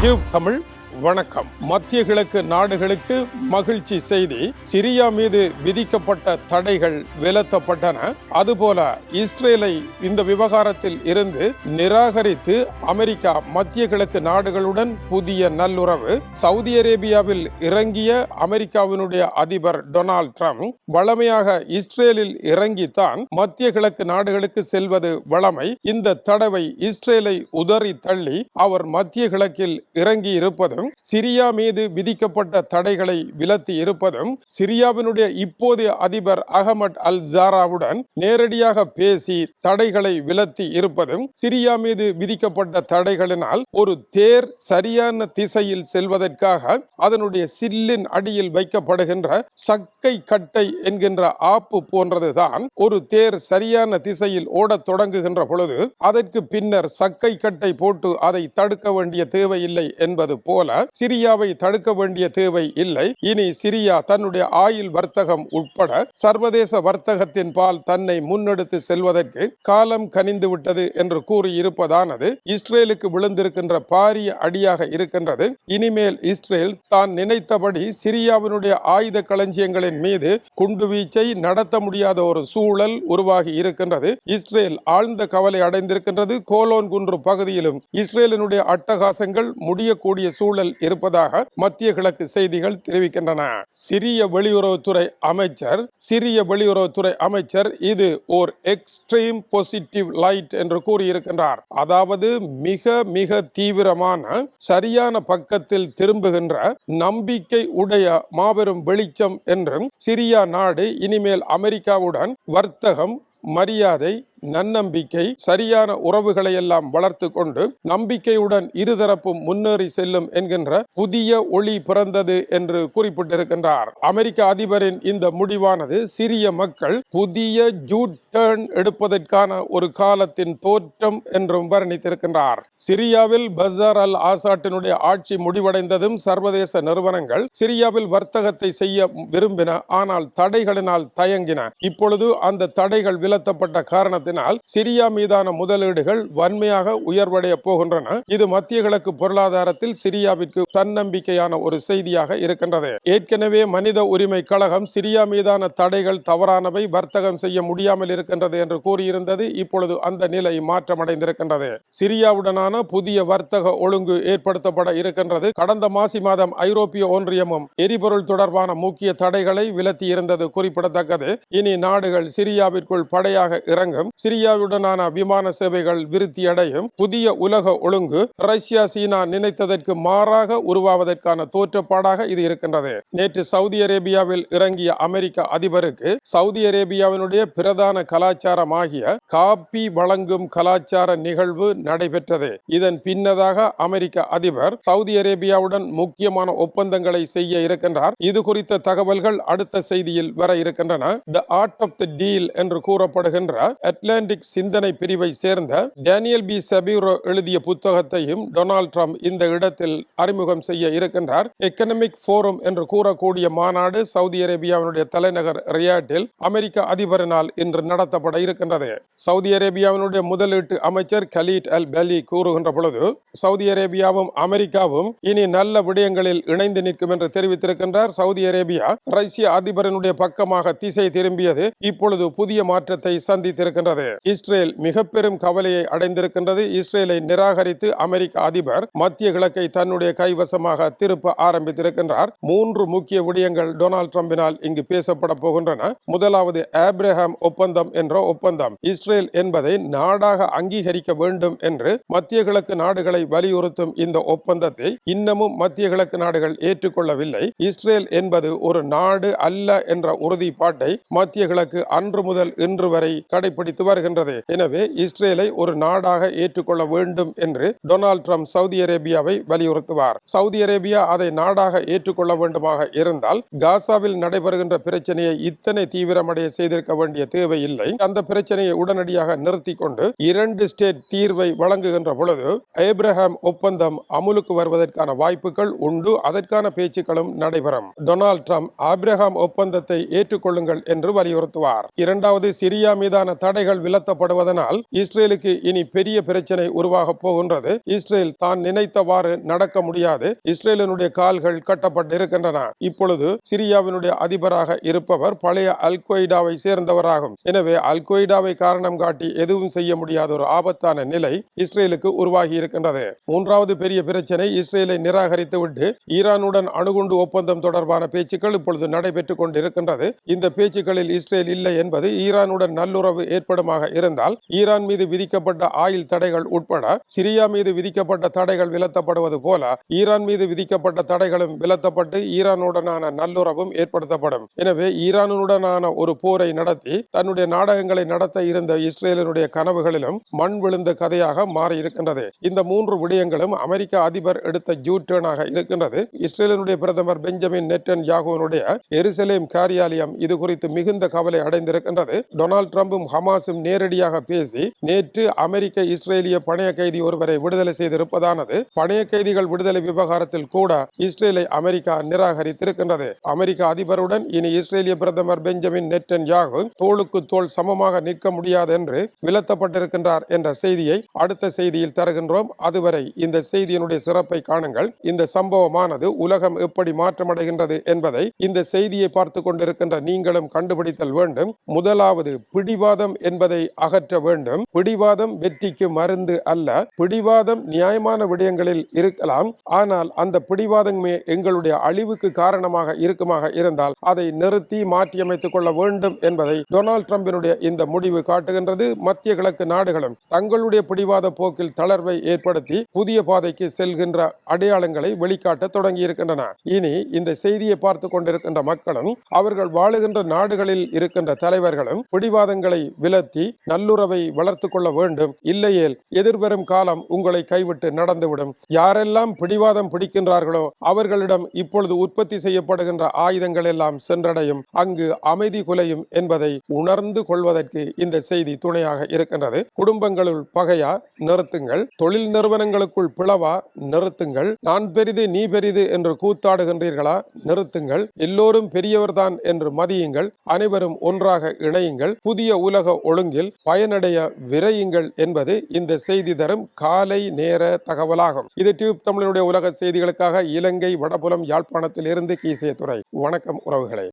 Tube Tamil வணக்கம். மத்திய கிழக்கு நாடுகளுக்கு மகிழ்ச்சி செய்தி. சிரியா மீது விதிக்கப்பட்ட தடைகள் விலத்தப்பட்டன அதுபோல இஸ்ரேலை இந்த விவகாரத்தில் இருந்து நிராகரித்து அமெரிக்கா மத்திய கிழக்கு நாடுகளுடன் புதிய நல்லுறவு. சவுதி அரேபியாவில் இறங்கிய அமெரிக்காவினுடைய அதிபர் டொனால்ட் ட்ரம்ப் வளமையாக இஸ்ரேலில் இறங்கித்தான் மத்திய கிழக்கு நாடுகளுக்கு செல்வது வளமை. இந்த தடவை இஸ்ரேலை உதறி தள்ளி அவர் மத்திய கிழக்கில் இறங்கி இருப்பதும் சிரியா மீது விதிக்கப்பட்ட தடைகளை விலத்தி இருப்பதும் சிரியாவினுடைய இப்போதைய அதிபர் அகமட் அல் ஜாராவுடன் நேரடியாக பேசி தடைகளை விலத்தி இருப்பதும் சிரியா மீது விதிக்கப்பட்ட தடைகளினால் ஒரு தேர் சரியான திசையில் செல்வதற்காக அதனுடைய சில்லின் அடியில் வைக்கப்படுகின்ற சக்கை கட்டை என்கின்ற ஆப்பு போன்றதுதான் ஒரு தேர் சரியான திசையில் ஓடத் தொடங்குகின்ற பொழுது அதற்கு பின்னர் சக்கை கட்டை போட்டு அதை தடுக்க வேண்டிய தேவையில்லை என்பது போல சிரியாவை தடுக்க வேண்டிய தேவை இல்லை. இனி சிரியா தன்னுடைய ஆயில் வர்த்தகம் உட்பட சர்வதேச வர்த்தகத்தின் பால் தன்னை முன்னெடுத்து செல்வதற்கு காலம் கனிந்து விட்டது என்று கூறி இருப்பதானது இஸ்ரேலுக்கு விழுந்திருக்கின்ற பாரிய அடியாக இருக்கின்றது. இனிமேல் இஸ்ரேல் தான் நினைத்தபடி சிரியாவினுடைய ஆயுத களஞ்சியங்களின் மீது குண்டுவீச்சை நடத்த முடியாத ஒரு சூழல் உருவாகி இருக்கின்றது. இஸ்ரேல் ஆழ்ந்த கவலை அடைந்திருக்கின்றது. கோலோன் குன்று பகுதியிலும் இஸ்ரேலினுடைய அட்டகாசங்கள் முடியக்கூடிய சூழல் இருப்பதாக மத்திய கிழக்கு செய்திகள் தெரிவிக்கின்றன. சிரிய வெளியுறவுத்துறை அமைச்சர் சிரிய வெளியுறவுத்துறை அமைச்சர் இது ஓர் எக்ஸ்ட்ரீம் பாசிட்டிவ் லைட் என்று கூறியிருக்கின்றார். அதாவது மிக மிக தீவிரமான சரியான பக்கத்தில் திரும்புகின்ற நம்பிக்கை உடைய மாபெரும் வெளிச்சம் என்றும் சிரியா நாடு இனிமேல் அமெரிக்காவுடன் வர்த்தகம் மரியாதை நன்னம்பிக்கை சரியான உறவுகளை எல்லாம் வளர்த்து கொண்டு நம்பிக்கையுடன் இருதரப்பும் முன்னேறி செல்லும் என்கின்ற புதிய ஒளி பிறந்தது என்று குறிப்பிட்டிருக்கின்றார். அமெரிக்க அதிபரின் இந்த முடிவானது சிறிய மக்கள் புதிய ஜூட் டேர்ன் எடுப்பதற்கான ஒரு காலத்தின் தோற்றம் என்றும் வர்ணித்திருக்கின்றார். சிரியாவில் பசார் அல் ஆசாட்டினுடைய ஆட்சி முடிவடைந்ததும் சர்வதேச நிறுவனங்கள் சிரியாவில் வர்த்தகத்தை செய்ய விரும்பின ஆனால் தடைகளினால் தயங்கின. இப்பொழுது அந்த தடைகள் விலத்தப்பட்ட காரணத்தினால் சிரியா மீதான முதலீடுகள் வன்மையாக உயர்வடைய போகின்றன. இது மத்திய கிழக்கு பொருளாதாரத்தில் சிரியாவிற்கு தன்னம்பிக்கையான ஒரு செய்தியாக இருக்கின்றது. ஏற்கனவே மனித உரிமை கழகம் சிரியா மீதான தடைகள் தவறானவை வர்த்தகம் செய்ய முடியாமல் இருக்கின்றது என்று கூறியிருந்தது. இப்பொழுது அந்த நிலை மாற்றமடைந்திருக்கின்றது. சிரியாவுடனான புதிய வர்த்தக ஒழுங்கு ஏற்படுத்தப்பட இருக்கின்றது. கடந்த மாசி மாதம் ஐரோப்பிய ஒன்றியமும் எரிபொருள் தொடர்பான முக்கிய தடைகளை விலத்தி இருந்தது குறிப்பிடத்தக்கது. இனி நாடுகள் சிரியாவிற்குள் படையாக இறங்கும். சிரியாவுடனான விமான சேவைகள் விருத்தி அடையும் புதிய உலக ஒழுங்கு ரஷ்யா சீனா நினைத்ததற்கு மாறாக உருவாவதற்கான தோற்றப்பாடாக இது இருக்கின்றது. நேற்று சவுதி அரேபியாவில் இறங்கிய அமெரிக்க அதிபருக்கு சவுதி அரேபியாவினுடைய பிரதான கலாச்சாரமாகிய காப்பி வழங்கும் கலாச்சார நிகழ்வு நடைபெற்றது. இதன் பின்னதாக அமெரிக்க அதிபர் சவுதி அரேபியாவுடன் முக்கியமான ஒப்பந்தங்களை செய்ய இருக்கின்றார். இது குறித்த தகவல்கள் அடுத்த செய்தியில் வர இருக்கின்றன. The art of the deal என்று கூறப்படுகின்ற அட்லாண்டிக் சிந்தனை பிரிவை சேர்ந்த டேனியல் பி. சபீரோ எழுதிய புத்தகத்தையும் டொனால்ட் ட்ரம்ப் இந்த இடத்தில் அறிமுகம் செய்ய இருக்கின்றார். எக்கனமிக் போரம் என்று கூறக்கூடிய மாநாடு சவுதி அரேபியாவினுடைய தலைநகர் ரியாட்டில் அமெரிக்க அதிபரினால் இன்று நடத்தப்பட இருக்கின்றது. சவுதி அரேபியாவினுடைய முதலீட்டு அமைச்சர் கலீட் அல் பலி கூறுகின்ற பொழுது சவுதி அரேபியாவும் அமெரிக்காவும் இனி நல்ல விடயங்களில் இணைந்து நிற்கும் என்று தெரிவித்திருக்கின்றார். சவுதி அரேபியா ரஷ்ய அதிபரினுடைய பக்கமாக திசை திரும்பியது இப்பொழுது புதிய மாற்றத்தை சந்தித்திருக்கின்றது. இஸ்ரேல் மிக பெரும் கவலையை அடைந்திருக்கின்றது. இஸ்ரேலை நிராகரித்து அமெரிக்க அதிபர் மத்திய கிழக்கை தன்னுடைய கைவசமாக திருப்ப ஆரம்பித்திருக்கின்றார். மூன்று முக்கிய விடயங்கள் டொனால்ட் ட்ரம்பினால் இங்கு பேசப்பட போகின்றன. முதலாவது ஆப்ரஹாம் ஒப்பந்தம் என்ற ஒப்பந்தம். இஸ்ரேல் என்பதை நாடாக அங்கீகரிக்க வேண்டும் என்று மத்திய கிழக்கு நாடுகளை வலியுறுத்தும் இந்த ஒப்பந்தத்தை இன்னமும் மத்திய கிழக்கு நாடுகள் ஏற்றுக்கொள்ளவில்லை. இஸ்ரேல் என்பது ஒரு நாடு அல்ல என்ற உறுதிப்பாட்டை மத்திய கிழக்கு அன்று முதல் இன்று வரை கடைபிடித்து வருகின்றது. எனவே இஸ்ரேலை ஒரு நாடாக ஏற்றுக்கொள்ள வேண்டும் என்று டொனால்ட் ட்ரம்ப் சவுதி அரேபியாவை வலியுறுத்துவார். சவுதி அரேபியா அதை நாடாக ஏற்றுக்கொள்ள வேண்டுமாக இருந்தால் காசாவில் நடைபெறுகின்ற பிரச்சனையை இத்தனை தீவிரமடைய செய்திருக்க வேண்டிய தேவையில்லை. அந்த பிரச்சனையை உடனடியாக நிறுத்தி கொண்டு இரண்டு ஸ்டேட் தீர்வை வழங்குகின்ற பொழுது ஏப்ரஹாம் ஒப்பந்தம் அமுலுக்கு வருவதற்கான வாய்ப்புகள் உண்டு. அதற்கான பேச்சுக்களும் நடைபெறும். டொனால்ட் ட்ரம்ப் ஆப்ரஹாம் ஒப்பந்தத்தை ஏற்றுக்கொள்ளுங்கள் என்று வலியுறுத்துவார். இரண்டாவது சிரியா மீதான தடைகள் தடைகள் விலத்தப்படுவதனால் இஸ்ரேலுக்கு இனி பெரிய பிரச்சனை உருவாக போகின்றது. இஸ்ரேல் தான் நினைத்தவாறு நடக்க முடியாது. இஸ்ரேலினுடைய கால்கள் கட்டப்பட்டிருக்கின்றன. இப்பொழுது சிரியாவினுடைய அதிபராக இருப்பவர் பழைய அல் கொய்டாவை சேர்ந்தவராகும். எனவே அல் கொய்டாவை காரணம் காட்டி எதுவும் செய்ய முடியாத ஒரு ஆபத்தான நிலை இஸ்ரேலுக்கு உருவாகி இருக்கின்றது. மூன்றாவது பெரிய பிரச்சனை இஸ்ரேலை நிராகரித்துவிட்டு ஈரானுடன் அணுகுண்டு ஒப்பந்தம் தொடர்பான பேச்சுக்கள் இப்பொழுது நடைபெற்றுக் கொண்டிருக்கின்றது. இந்த பேச்சுக்களில் இஸ்ரேல் இல்லை என்பது ஈரானுடன் நல்லுறவு ஏற்படுமாக இருந்தால் ஈரான் மீது விதிக்கப்பட்ட ஆயுள் தடைகள் உட்பட சிரியா மீது விதிக்கப்பட்ட தடைகள் விலத்தப்படுவது போல ஈரான் மீது விதிக்கப்பட்ட தடைகளும் விலத்தப்பட்டு ஈரானுடனான நல்லுறவும் ஏற்படுத்தப்படும். எனவே ஈரானுடனான ஒரு போரை நடத்தி தன்னுடைய நாடகங்களை நடத்த இருந்த இஸ்ரேலினுடைய கனவுகளிலும் மண் விழுந்த கதையாக மாறியிருக்கின்றது இந்த மூன்று விடயங்களும் அமெரிக்க அதிபர் எடுத்த ஜூட்டர்னாக இருக்கின்றது. இஸ்ரேலினுடைய பிரதமர் பெஞ்சமின் நெட்டன் யாகுவனுடைய எருசலேம் காரியாலயம் இது குறித்து மிகுந்த கவலை அடைந்திருக்கின்றது. டொனால்ட் ட்ரம்பும் அரசும் நேரடியாக பேசி நேற்று அமெரிக்க இஸ்ரேலிய பணைய கைதி ஒருவரை விடுதலை செய்திருப்பதானது. பணைய கைதிகள் விடுதலை விவகாரத்தில் கூட இஸ்ரேலை அமெரிக்கா நிராகரித்திருக்கின்றது. அமெரிக்க அதிபருடன் இனி இஸ்ரேலிய பிரதமர் பெஞ்சமின் நெட்டன் யாகு தோளுக்கு தோல் சமமாக நிற்க முடியாது என்று விலத்தப்பட்டிருக்கின்றார் என்ற செய்தியை அடுத்த செய்தியில் தருகின்றோம். அதுவரை இந்த செய்தியினுடைய சிறப்பை காணுங்கள். இந்த சம்பவமானது உலகம் எப்படி மாற்றமடைகின்றது என்பதை இந்த செய்தியை பார்த்து கொண்டிருக்கின்ற நீங்களும் கண்டுபிடித்தல் வேண்டும். முதலாவது பிடிவாதம் என்பதை என்பதை அகற்ற வேண்டும். பிடிவாதம் வெற்றிக்கு மருந்து அல்ல. பிடிவாதம் நியாயமான விடயங்களில் இருக்கலாம். ஆனால் அந்த பிடிவாதமே எங்களுடைய அழிவுக்கு காரணமாக இருக்குமாக இருந்தால் அதை நிறுத்தி மாற்றியமைத்துக் கொள்ள வேண்டும் என்பதை டொனால்ட் ட்ரம்பினுடைய இந்த முடிவு காட்டுகின்றது. மத்திய கிழக்கு நாடுகளும் தங்களுடைய பிடிவாத போக்கில் தளர்வை ஏற்படுத்தி புதிய பாதைக்கு செல்கின்ற அடையாளங்களை வெளிக்காட்ட தொடங்கி இருக்கின்றன இனி இந்த செய்தியை பார்த்து கொண்டிருக்கின்ற மக்களும் அவர்கள் வாழுகின்ற நாடுகளில் இருக்கின்ற தலைவர்களும் பிடிவாதங்களை விலத்து நல்லுறவை வளர்த்து கொள்ள வேண்டும். இல்லையேல் எதிர்வரும் காலம் உங்களை கைவிட்டு நடந்துவிடும். யாரெல்லாம் பிடிவாதம் பிடிக்கின்றார்களோ அவர்களிடம் இப்பொழுது உற்பத்தி செய்யப்படுகின்ற ஆயுதங்கள் எல்லாம் சென்றடையும். அங்கு அமைதி குலையும் என்பதை உணர்ந்து கொள்வதற்கு இந்த செய்தி துணையாக இருக்கின்றது. குடும்பங்களுள் பகையா நிறுத்துங்கள். தொழில் நிறுவனங்களுக்குள் பிளவா நிறுத்துங்கள். நான் பெரிது நீ பெரிது என்று கூத்தாடுகின்றீர்களா நிறுத்துங்கள். எல்லோரும் பெரியவர்தான் என்று மதியுங்கள். அனைவரும் ஒன்றாக இணையுங்கள். புதிய உலக ஒழுங்கில் பயனடைய விரையுங்கள் என்பது இந்த செய்தி தரும் காலை நேர தகவலாகும். இது டியூப் தமிழனுடைய உலக செய்திகளுக்காக இலங்கை வடபுலம் யாழ்ப்பாணத்தில் இருந்து கீசிய துறை. வணக்கம் உறவுகளே.